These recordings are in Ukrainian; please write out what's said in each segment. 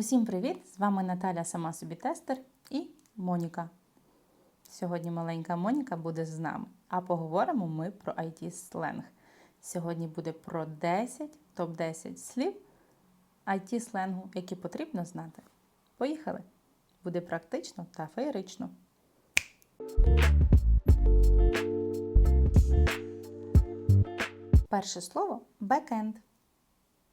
Усім привіт! З вами Наталя Сама собі тестер і Моніка. Сьогодні маленька Моніка буде з нами, а поговоримо ми про IT сленг. Сьогодні буде про 10 топ-10 слів IT сленгу, які потрібно знати. Поїхали! Буде практично та феєрично. Перше слово бекенд.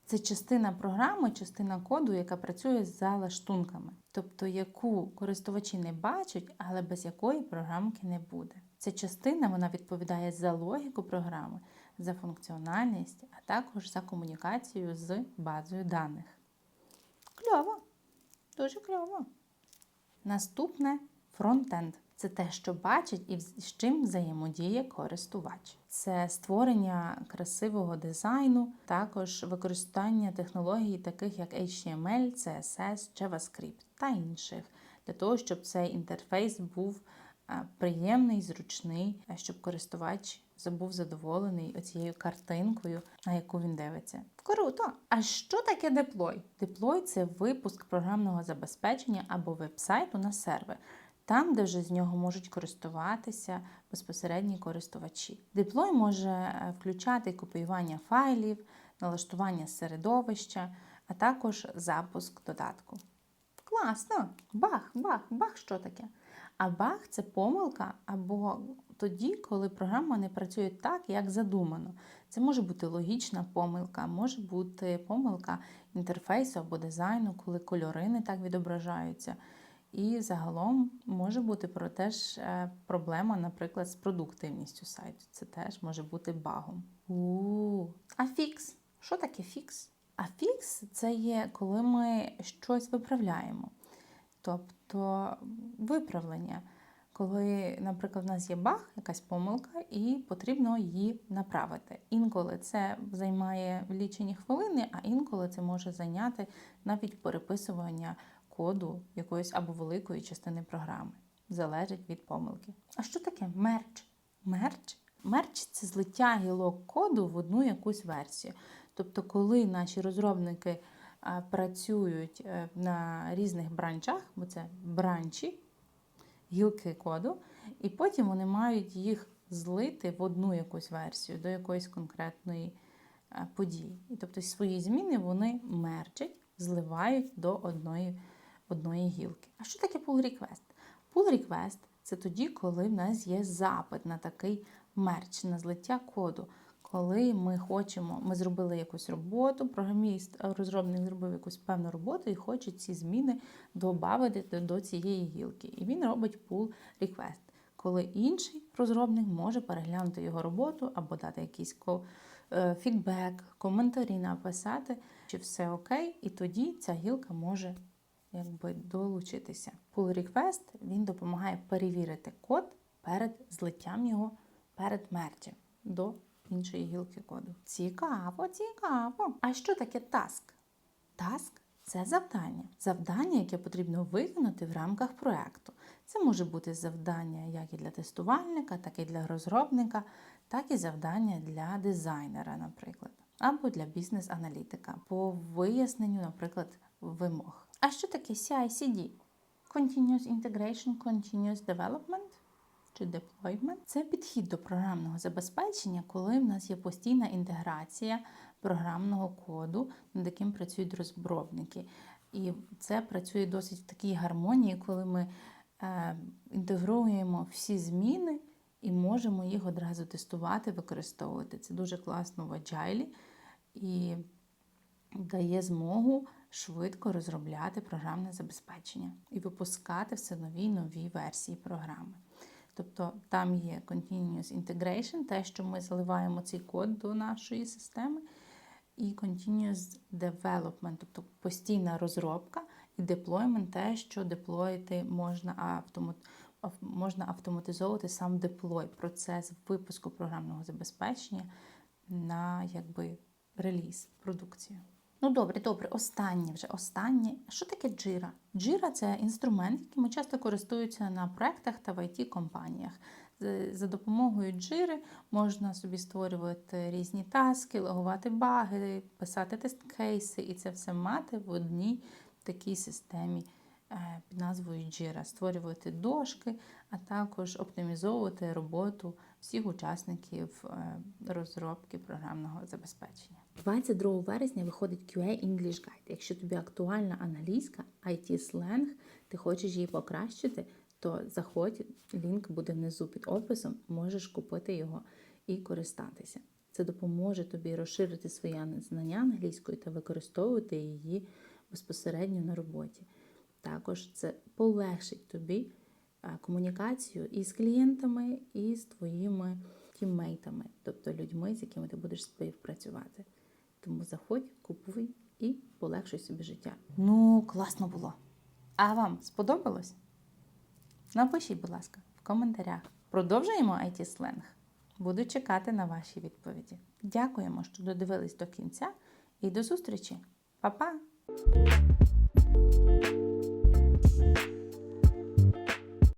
Це частина програми, частина коду, яка працює з залаштунками, тобто яку користувачі не бачать, але без якої програмки не буде. Ця частина вона відповідає за логіку програми, за функціональність, а також за комунікацію з базою даних. Кльово! Дуже кльово. Наступне фронтенд. Це те, що бачить і з чим взаємодіє користувач. Це створення красивого дизайну, також використання технологій, таких як HTML, CSS, JavaScript та інших, для того, щоб цей інтерфейс був приємний, зручний, щоб користувач був задоволений оцією картинкою, на яку він дивиться. Круто! А що таке деплой? Деплой це випуск програмного забезпечення або веб-сайту на сервер там, де вже з нього можуть користуватися безпосередні користувачі. Деплой може е, включати копіювання файлів, налаштування середовища, а також запуск додатку. Класно! Бах, бах, бах, що таке? А бах це помилка або тоді, коли програма не працює так, як задумано. Це може бути логічна помилка, може бути помилка інтерфейсу або дизайну, коли кольори не так відображаються. І загалом може бути про теж е, проблема, наприклад, з продуктивністю сайту. Це теж може бути багом. У, А фікс? Що таке фікс? А фікс це є, коли ми щось виправляємо. Тобто виправлення, коли, наприклад, в нас є баг, якась помилка, і потрібно її направити. Інколи це займає лічені хвилини, а інколи це може зайняти навіть переписування коду якоїсь або великої частини програми. Залежить від помилки. А що таке мерч? Мерч? Мерч це злиття гілок коду в одну якусь версію. Тобто, коли наші розробники працюють е, на різних бранчах, бо це бранчі, гілки коду, і потім вони мають їх злити в одну якусь версію до якоїсь конкретної події. Тобто свої зміни вони мерчать, зливають до одної одної гілки. А що таке pull request? Pull request – це тоді, коли в нас є запит на такий мерч, на злиття коду. Коли ми хочемо, ми зробили якусь роботу, програміст, розробник зробив якусь певну роботу і хоче ці зміни додати до цієї гілки. І він робить pull request, коли інший розробник може переглянути його роботу або дати якийсь е, фідбек, коментарі написати, чи все окей, і тоді ця гілка може якби долучитися. Pull request він допомагає перевірити код перед злиттям його перед мертвим до іншої гілки коду. Цікаво, цікаво. А що таке task? Task це завдання. Завдання, яке потрібно виконати в рамках проєкту. Це може бути завдання як і для тестувальника, так і для розробника, так і завдання для дизайнера, наприклад, або для бізнес-аналітика по виясненню, наприклад, вимог. А що таке CI-CD? Continuous Integration, Continuous Development чи Deployment це підхід до програмного забезпечення, коли в нас є постійна інтеграція програмного коду, над яким працюють розробники. І це працює досить в такій гармонії, коли ми е, інтегруємо всі зміни і можемо їх одразу тестувати, використовувати. Це дуже класно в Agile і дає змогу швидко розробляти програмне забезпечення і випускати все нові і нові версії програми. Тобто там є Continuous Integration, те, що ми заливаємо цей код до нашої системи, і Continuous Development, тобто постійна розробка і деплоймент, те, що деплоїти можна автомат. Можна автоматизовувати сам деплой, процес випуску програмного забезпечення на якби реліз продукцію. Ну, добре, добре, останнє вже останнє. Що таке джира? Джира це інструмент, яким часто користуються на проектах та в it компаніях За допомогою джири можна собі створювати різні таски, логувати баги, писати тест-кейси і це все мати в одній такій системі е, під назвою Jira, створювати дошки, а також оптимізовувати роботу всіх учасників е, розробки програмного забезпечення. 22 вересня виходить QA English Guide. Якщо тобі актуальна англійська, IT сленг, ти хочеш її покращити, то заходь, лінк буде внизу під описом, можеш купити його і користатися. Це допоможе тобі розширити свої знання англійської та використовувати її безпосередньо на роботі. Також це полегшить тобі комунікацію і з клієнтами, і з твоїми тіммейтами, тобто людьми, з якими ти будеш співпрацювати. Тому заходь, купуй і полегшуй собі життя. Ну, класно було. А вам сподобалось? Напишіть, будь ласка, в коментарях. Продовжуємо IT сленг. Буду чекати на ваші відповіді. Дякуємо, що додивились до кінця і до зустрічі. Па-па!